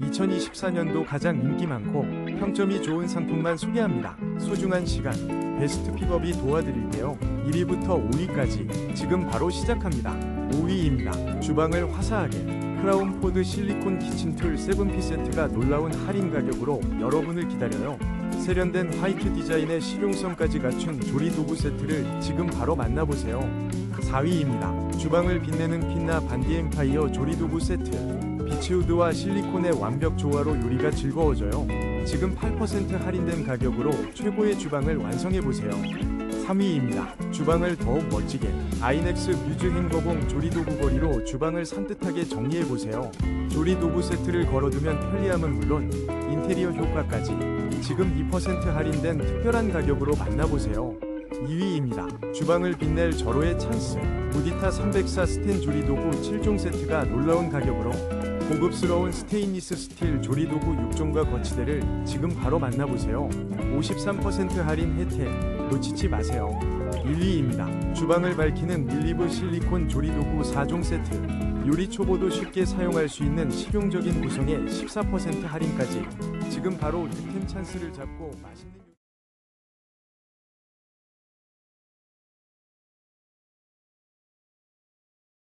2024년도 가장 인기 많고 평점이 좋은 상품만 소개합니다. 소중한 시간, 베스트 픽업이 도와드릴게요. 1위부터 5위까지 지금 바로 시작합니다. 5위입니다. 주방을 화사하게 크라운 포드 실리콘 키친툴 7피 세트가 놀라운 할인 가격으로 여러분을 기다려요. 세련된 화이트 디자인의 실용성까지 갖춘 조리 도구 세트를 지금 바로 만나보세요. 4위입니다. 주방을 빛내는 핀나 반디 엠파이어 조리 도구 세트. 비치우드와 실리콘의 완벽 조화로 요리가 즐거워져요. 지금 8% 할인된 가격으로 최고의 주방을 완성해 보세요. 3위입니다. 주방을 더욱 멋지게 아이넥스 뮤즈 행거봉 조리도구 거리로 주방을 산뜻하게 정리해 보세요. 조리도구 세트를 걸어두면 편리함은 물론 인테리어 효과까지 지금 2% 할인된 특별한 가격으로 만나보세요. 2위입니다. 주방을 빛낼 절호의 찬스. 무디타 304 스텐 조리도구 7종 세트가 놀라운 가격으로 고급스러운 스테인리스 스틸 조리도구 6종과 거치대를 지금 바로 만나보세요. 53% 할인 혜택 놓치지 마세요. 1위입니다. 주방을 밝히는 밀리브 실리콘 조리도구 4종 세트. 요리 초보도 쉽게 사용할 수 있는 실용적인 구성에 14% 할인까지. 지금 바로 득템 찬스를 잡고 맛있는